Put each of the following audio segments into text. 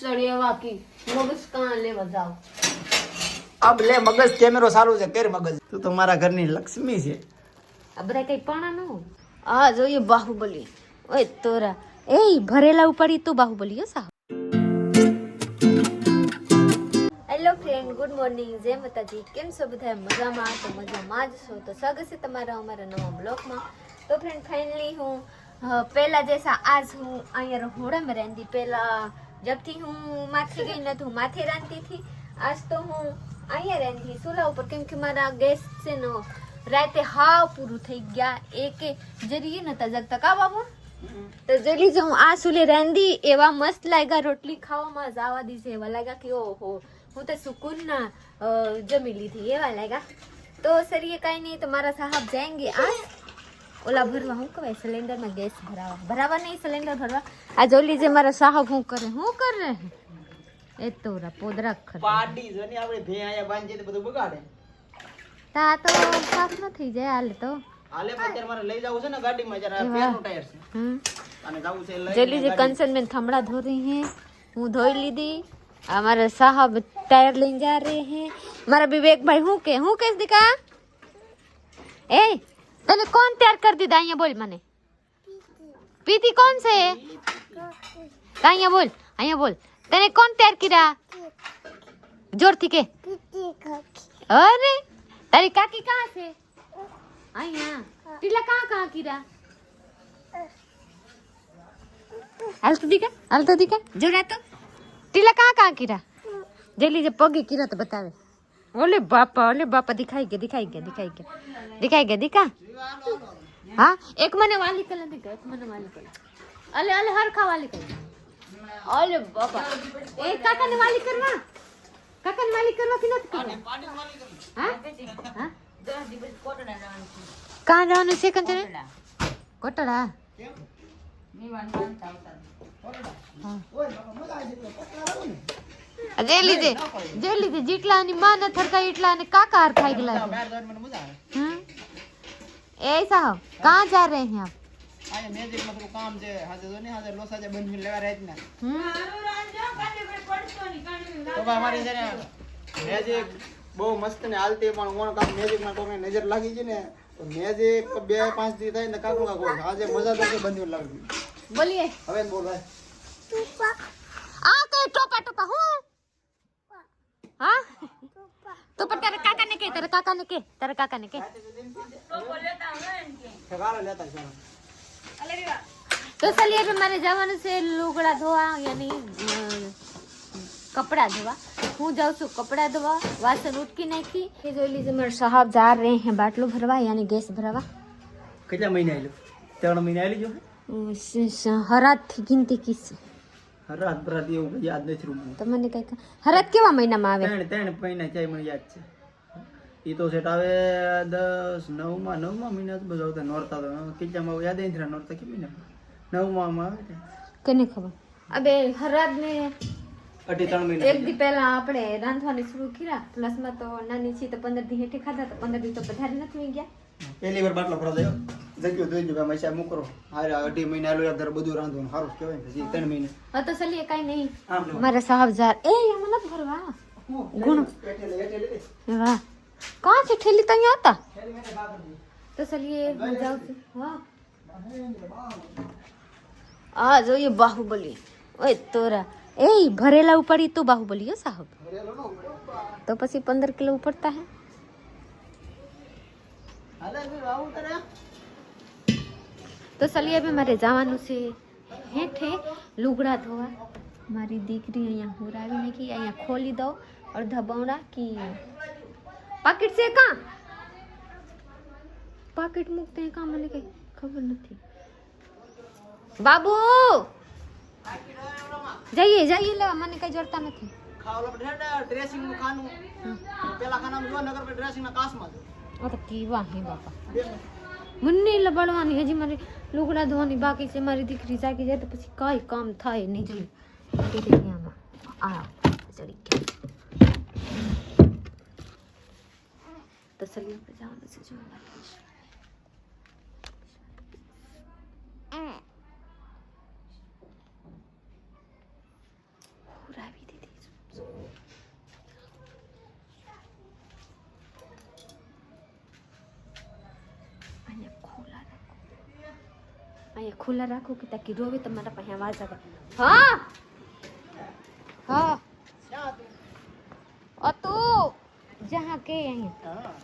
ચડિયા વાકી મગજ કાં લેવા જાવ અબ લે મગજ કેમેરો સારું છે કેર મગજ. તું તો મારા ઘરની લક્ષ્મી છે. આ બધા કઈ પાણા ન આ જોઈએ બાહુબલી. ઓય તોરા. એ ભરેલા ઉપાડી તો બાહુબલી હો સાહેબ હેલો ફ્રેન્ડ ગુડ મોર્નિંગ જય માતાજી. કેમ છો બધા? મજામાં? તો મજામાં જ છો. તો સ્વાગત છે તમારા અમારા નવા બ્લોગમાં. તો ફ્રેન્ડ ફાઇનલી હું પહેલા જૈસા આજ હું અહીંયા રહોડામાં રહેતી પહેલા જબથી હું માથે ગઈ નથી હું માથે રાંધતી હતી. આજ તો હું અહીંયા રહેતી સુલા ઉપર. કેમ કે મારા ગેસ છે ને, રાતે હા પૂરું થઈ ગયા. એકે જરીએ નતા જગતા. કા બાબુ? તો જલી જો હું આ સુલે રાંધી, એવા મસ્ત લાગ્યા. રોટલી ખાવામાં જાવા દીધે એવા લાગ્યા કે ઓહો, હું તો સુકૂનના જમી લીધી. એવા લાગ્યા. તો સર એ કાંઈ નહીં, તો મારા સાહેબ જાયંગે આ ઓલા ભરવા શું કહેવાય સિલિન્ડરમાં ગેસ ભરાવા ભરાવા નહીં સિલિન્ડર ભરવા આ જોલી જે મારા સાહેબ શું કરે શું કરે એ તો ઓલા પોદરા ખર પાડી જો ને આપણે ભે આયા બાંધી તો બધું બગાડે તા તો સાફ ન થઈ જાય હાલે તો હાલે પણ અત્યારે મારે લઈ જવું છે ને ગાડીમાં જરા પેરનું ટાયર છે હમ અને જવું છે લઈ જેલી જે કંચન બેન થમડા ધો રહી हैं હું ધોઈ લીધી हमारे साहब टायर लेने जा रहे हैं મારા વિવેક ભાઈ હું કે હું કેસ દીકા એ तने कौन तैयार कर दी दाइया बोल मने? पीती कौन से? बोल आइया बोल। तने कौन तैयार किया? ज़ोर थी के। अरे तेरी काकी कहाँ से? टीला कहाँ कहाँ किया? हल दिखा हल दिखा। ज़ोर आता टीला कहाँ कहाँ किया? जल्दी जब पगे किरा तो बतावे। ઓલે બાપા ઓલે બાપા દેખાઈ ગયા દેખાઈ ગયા દેખાઈ ગયા દેખાઈ ગયા દીકા હા એક મને વાલી કલર દીકા એક મને વાલી કલર અલે અલે હરખા વાલી કલર ઓલે બાપા એ કાકાને વાલી કરવા કાકાને વાલી કરવા કે નથી કરવા હા હા કાં જવાનું છે કંચને કોટડા કોટડા હા ઓય બાપા મજા આવી ગયો કોટડા જે લીધે જે લીધે જેટલા ની માં ન થરતા એટલા ને કાકા હાર ખાઈ ગયેલા. હમ? એ સાહબ કાં જા રહે હે આપ? આય મેજિકમાં થોડું કામ છે હાજે જો ને હાજે લોસા જે બંધ લેવા રહે જ મારું રાંજો કાલે પડતો ની. કાલે તો અમારી છે ને મેજિક બહુ મસ્ત ને હાલતી પણ કોણ કામ મેજિકમાં કોને નજર લાગી છે ને મેજિક બે પાંચ દી થાય ને કાકુ કાકુ આજે મજાદાર છે બંધ લાગી બોલીએ. હવે બોલ ભાઈ. આ કઈ ટોપા ટોપા હું. तू पर काका ने के तेरे काका ने के तेरे काका ने के। तो चलिए अभी मैंने जवान से लुगड़ा धोवा यानी अं, कपड़ा धोवा। हूँ जाऊँ छू कपड़ा धोवा वासन उठ के नहीं थी फिर जो लीजिए मेरे साहब जा रहे हैं बाटलू भरवा यानी गैस भरवा। कितना महीना आए लो तेरह महीना आए लो जो हरा थी गिनती किस। રાત બરાત એવું કઈ યાદ નથી રૂમ તો કઈ હરાત કેવા મહિનામાં આવે? ત્રણ ત્રણ મહિના ચાય મને યાદ છે. એ તો સેટ આવે દસ નવમાં નવમાં મહિના બધા આવતા નોરતા તો કિચનમાં યાદ નથી રહ્યા નોરતા કે મહિના નવમાં માં આવે કને ખબર? અબે હરાત ને અઢી ત્રણ મહિના એક દી પહેલા આપણે રાંધવાની શરૂ કર્યા. પ્લસમાં તો નાની છે તો પંદર દી હેઠે ખાધા તો પંદર દી તો પધારી નથી ગયા. પહેલી વાર બાટલો ભરા દયો જગ્યો જોઈ લો ભાઈ મૈસા મૂકરો હારે અઢી મહિના આલું યાર બધું રાંધવાનું સારું કહેવાય ને પછી ત્રણ મહિને હા તો ચલીએ કાઈ નહીં આમ લો મારા સાહેબ जार ए એમાં નથી ભરવા ગુણ એટલે એટલે વાહ कहाँ से ठेली तो यहाँ आता એટલે મેં બા કરી तो चलिए मैं जाऊँ છું હા આ જોઈએ બાહુબલી ઓય તોરા એ ભરેલા ઉપાડી તો બાહુબલી હો સાહેબ ભરેલો નો તો પછી તો ચલીએ હવે મારે જવાનું છે હેઠે લુગડા ધોવા મારી દીકરી અહીંયા હુરાવી નાખી અહીંયા ખોલી દો અડધા બવડા કી પાકીટ છે કાં પાકીટ મૂકતે કાં મને કઈ ખબર નથી બાબુ જઈએ જઈએ લેવા મને કઈ જડતા નથી ખાવા આપણે ડ્રેસિંગ નું ખાનું પેલા ખાનામાં જો નગર ડ્રેસિંગ ના કાસમાં છે આ તો કેવા હે બાપા બે મને લબડવાની હજી મારી લુગડા ધોવાની બાકી છે મારી દીકરી જાગી જાય તો પછી કઈ કામ થાય નહીં જોઈએ આમાં આ ચડી ગયા તો સલી આપણે જવાનું છે જોવા आया खुला रखो कि ताकि रोवे तो मेरा पे आवाज़ आवे हाँ हाँ ओ तू जहाँ के आई हाँ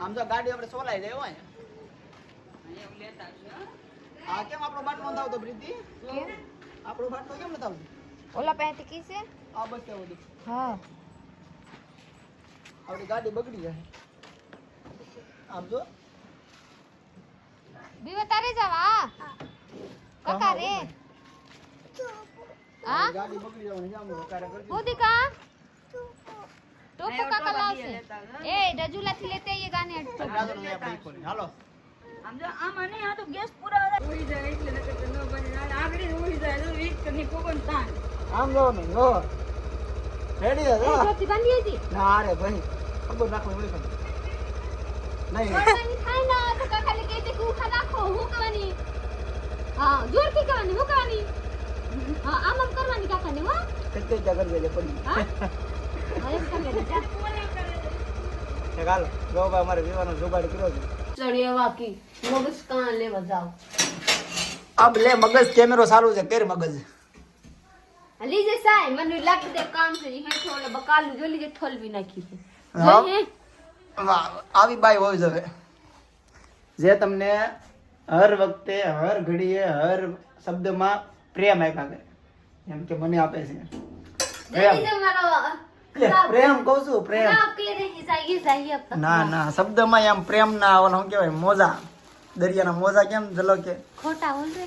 हम तो गाड़ी अपने सोलाई देवा है ये लेता छे आ केम आपलो बाटनो दाव तो प्रीति आपलो बाटनो केम दाव ओला पहेती कीसे आ बस के ओदी हाँ आपली गाड़ी बगड़ी है आप जो बीवा तारे जावा કાકા રે હા ગાડી બગડી જવાની જામ કાકા કરજો મોદી કા ટોપો કાકા લાવશે એ રજુલા થી લેતે એ ગાને હાલો આમ જો આમ અને આ તો ગેસ પૂરા ઉડી જાય એટલે નકર તો ન બને આગળી ઉડી જાય તો વીક ની કોકોન તાન આમ જો ને જો રેડી હે જો જોતી બાંધી હતી ના રે ભાઈ ખબર રાખો એમ નહીં થાય ના તો કાકા લે કે તે કુખા નાખો હું કવાની હા જોરથી કરવાની હું હા આમ આમ કરવાની કાકા ને હો કઈ કઈ જગર વેલે પડી હા? એમ જા. છે ભાઈ અમારે વિવાનો જોગાડ કર્યો છે. ચડીએ વાકી મગજ કાં લેવા જાવ? અબ લે મગજ કેમેરો સારું છે કેર મગજ. લીજે સાય મને લાગી દે કામ છે હે હેઠો બકાલું જો લીજે ઠોલવી નાખી છે. હા. આવી બાય હોય જવે જે તમને હર વખતે હર ઘડીએ હર શબ્દમાં પ્રેમ આપ્યા કરે એમ કે મને આપે છે. લે, પ્રેમ. કહું છું પ્રેમ. જાય જાય ના ના શબ્દમાં એમ પ્રેમ ના આવે શું કહેવાય મોજા. દરિયાના મોજા કેમ જલો કે? ખોટા બોલે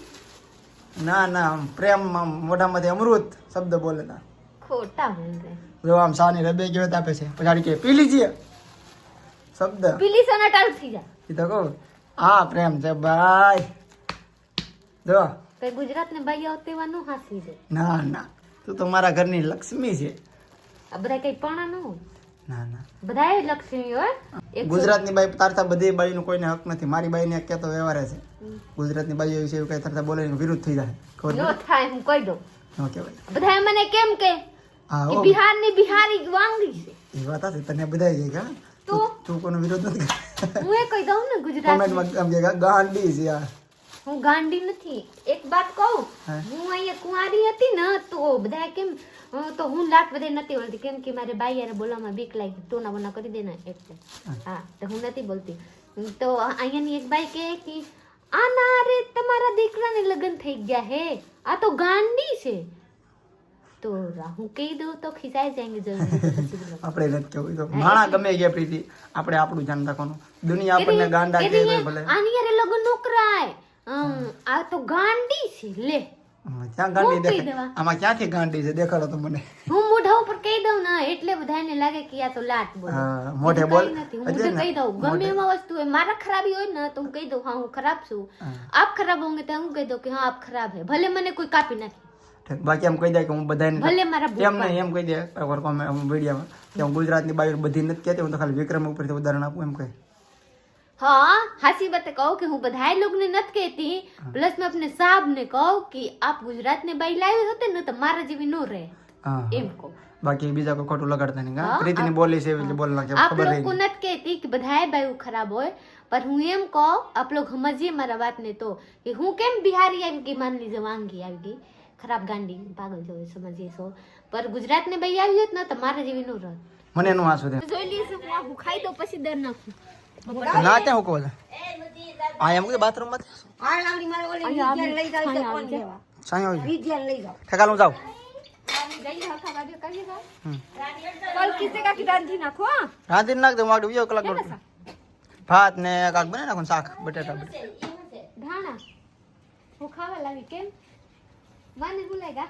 ના ના પ્રેમ મોઢામાંથી અમૃત શબ્દ બોલે તા. ખોટા બોલે જો આમ સાની રબે કેવત આપે છે? પછી કે પી લીજીએ શબ્દ. પીલી સોના ટાળ થઈ જા. એ તો કહું. હા પ્રેમ છે ભાઈ. જો. કઈ ગુજરાત ને ભાઈ આવતે વાનું હાસી છે. ના ના. તું તો મારા ઘરની લક્ષ્મી છે. આ બધા કઈ પણ ન ના ના. બધાય લક્ષ્મી હોય ગુજરાતની બાઈ તારતા બધી બાઈનો કોઈને હક નથી. મારી બાઈને કહેતો વ્યવહાર છે. ગુજરાતની બાઈ એવી છે એવું કઈ તારતા બોલે વિરુદ્ધ થઈ જાય. ખબર ન થાય હું કહી દઉં. ન કહેવાય. બધા મને કેમ કે બિહારની બિહારી વાંગી છે. એ વાત હશે તને બધા કે હા? તો? તું કોનો વિરોધ નથી હું એ કહી દઉં ને ગુજરાત. કોમેન્ટમાં આમ કે ગાંડી છે યાર. હું ગાંડી નથી. એક વાત કહું. હું. અહીંયા કુંવારી હતી ને તો બધા કેમ તો હું લાટ બધે નથી બોલતી. કેમ કે મારે બાઈ યાર બોલવામાં બીક લાગી. ટોના બોના કરી દે ને એટલે હા. તો હું નથી બોલતી. તો અહીંયાની એક બાઈ કહે કે આ ના રે તમારા દીકરાને લગ્ન થઈ ગયા હે. આ તો ગાંડી છે. તો હું કહી દઉં તો ખિસાઈ જાયંગે જરૂર આપણે નથી કહેવું તો માણા ગમે ગયા પ્રીતિ આપણે આપણું ધ્યાન રાખવાનું. દુનિયા આપણને ગાંડા કહે તો ભલે. આની યાર લગ્ન નોકરાય આ તો ગાંડી છે લે. ક્યાં ગાંડી દેખાય? આમાં ક્યાંથી ગાંડી છે? દેખાડો તો મને. હું મોઢા ઉપર કહી દઉં ને એટલે બધાને લાગે કે આ તો લાટ બોલ. હા, મોઢે બોલ. હું તો કહી દઉં. ગમે એમાં વસ્તુ હોય મારા ખરાબી હોય ને તો હું કહી દઉં હા હું ખરાબ છું. આપ ખરાબ હોંગે તો હું કહી દઉં કે હા આપ ખરાબ હે. ભલે મને કોઈ કાપી નાખે. બાકી એમ કહી દે કે હું બધાને ભલે મારા એમ ભૂખા. નહીં એમ કહી દે એકવાર કોમે- આમ વિડીયોમાં કે હું ગુજરાતની બાઈ બધી નથી કહેતી હું તો ખાલી વિક્રમ ઉપરથી ઉદાહરણ આપું એમ કહે हाँ हासी बात कहूँ कि हूँ बधाई लोग ने नत कहती प्लस मैं अपने साहब ने कहूँ कि आप गुजरात ने बाई लाए होते न तो मारा जेवी नो रहे હા एम को બાકી બીજા કોઈ ખોટું લગાડતા નહીં હા હા, પ્રીતિની બોલી છે એટલે બોલ નાખે आप ખબર लोग को રહી नत कहती कि बधाई बाई खराब होए पर हूँ एम કહું आप लोग समझिए मारा बात ने तो कि हूँ केम बिहारी આવી ગઈ मान लीजिए वांगी આવી ગઈ ખરાબ ગાંડી પાગલ જો સમજીએ છો. પર ગુજરાત ને બાઈ આવી હોત ને તો મારે જેવી નું રત. મને એનું આંસુ દે. જોઈ લઈશું હું આખું ખાઈ દઉં પછી દર નાખું. ના ત્યાં હું કોલ આ એમ કે બાથરૂમમાં સાંઈ આવી ઠેકાલ હું જાઉં હમ. કલ કિસે કા કી રાંધી નાખો હા? રાંધીને નાખ દઉં આગળ બીજો કલાક ભાત ને કાક બને નાખું શાક બટેટા બટેટા. ધાણા. હું ખાવા લાવી કેમ? માને ભૂલાઈ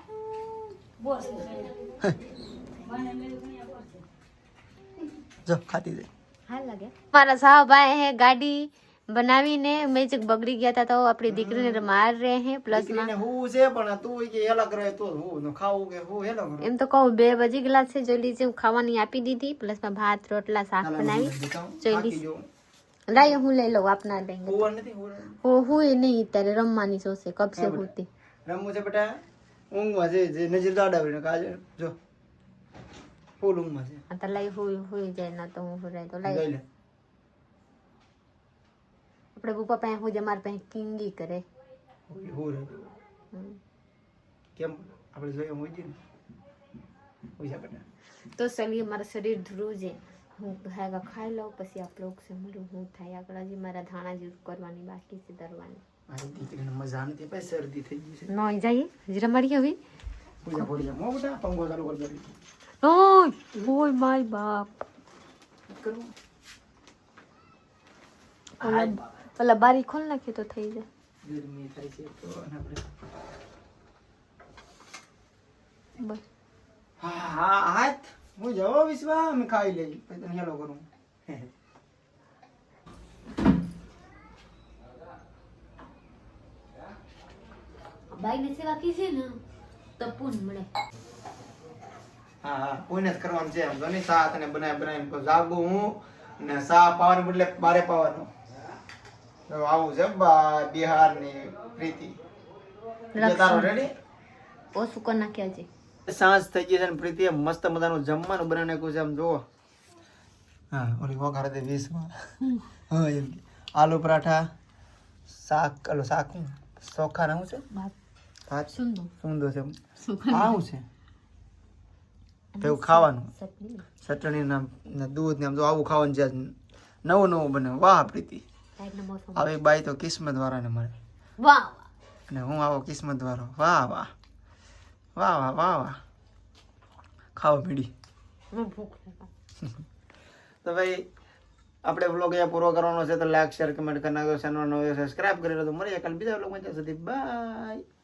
જો ખાતી દે હાલ લાગે મારા સાહભાઈ હે ગાડી બનાવીને મેજિક બગડી ગયા હતા તો આપણી દીકરીને માર રહે હે પ્લસ માં દીકરીને હું છે પણ તું કે હેલા કરે તો હું ન ખાવું કે હું હેલો કરું એમ તો કહું બે બજી ગ્લાસ છે જોઈ લીજે હું ખાવાની આપી દીધી પ્લસ માં ભાત રોટલા શાક બનાવી જોઈ થાકી લીશ ગયો. લાય હું લઈ લઉં આપના લેંગે હુવા નથી હુવા. હું હું નહીં અત્યારે રમવાની સોસે કબ સે બરાબર. હોતી રમવું છે બેટા ઊંઘમાં છે જે નજર દાડાવીને કાજે જો ફૂલ ઊંઘમાં છે. આ તો લઈ હુઈ હુઈ જાય ના તો હું હુરાય તો લઈ. લે. આપણે ગુપા પાસે હું જ અમારા પાસે કિંગી કરે. હોય હોય કેમ? આપણે જોઈએ હું જઈને હોય છે બેટા. તો ચલીએ મારા શરીર ધ્રુવ છે. હું ખાઈ લઉં પછી આ બ્લોગ છે હું થાય. આગળ હજી મારા ધાણા જ કરવાની બાકી છે દરવાની. મારી દીકરીને મજા નથી ભાઈ શરદી થઈ ગઈ છે નોઈ જઈએ હજી રમાડી હવે પૂજા પડી જાય મો બેટા પંખો ચાલુ કરી દે નોય ઓય માય બાપ કરવું ઓલા ઓલા બારી ખોલ નાખી તો થઈ જાય ગરમી થાય છે તો અને આપણે બસ હા હા હાથ હું જવો વિશ્વા અમે ખાઈ લઈ પછી તને હેલો કરું બાઈને સેવા કીધી ને તો પૂન મળે. હા હા કોઈને જ કરવાનું છે એમ તો નહીં સા તને બનાવી જાગું હું ને સા પાવાનું બદલે બારે પાવાનું. તો આવું છે બિહારની પ્રીતિ. તારો રેડી ઓછું કરી નાખ્યા છે. સાંજ થઈ ગઈ છે ને પ્રીતિએ મસ્ત મજાનું જમવાનું બનાવી નાખ્યું છે આમ જુઓ. હા ઓલી વઘાર દે વીસમાં. હા એમ આલુ પરાઠા શાક ઓલું શાક ચોખા ના શું છે? સુંદર છે. આ છે. તો એવું ખાવાનું. ચટણી. ના દૂધ ને આમ તો આવું ખાવાનું છે નવું નવું બને. વાહ પ્રીતિ. આવી બાઈ તો કિસ્મત વાળાને મળે. વાહ અને હું આવો કિસ્મત વાળો. વાહ વાહ. વાહ વાહ વાહ વાહ. ખાવા પીડી તો ભાઈ આપણે બ્લોગ અહીંયા પૂરો કરવાનો છે તો લાઈક શેર કમેન્ટ કરી નાખો ચેનલ નવો સબસ્ક્રાઈબ કરી લો તો મળીએ કાલે બીજા બ્લોગમાં ત્યાં સુધી બાય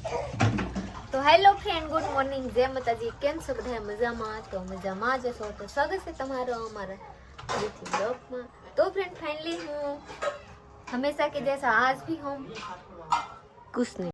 तो हेलो फ्रेंड, गुड मॉर्निंग। जय माता जी केम सब बधाय मज़ा मा तो मज़ा मा जे सो तो स्वागत है तुम्हारो हमारा प्रीति ब्लॉग में तो फ्रेंड फाइनली हूँ हमेशा के जैसा आज भी हूँ कुछ नहीं।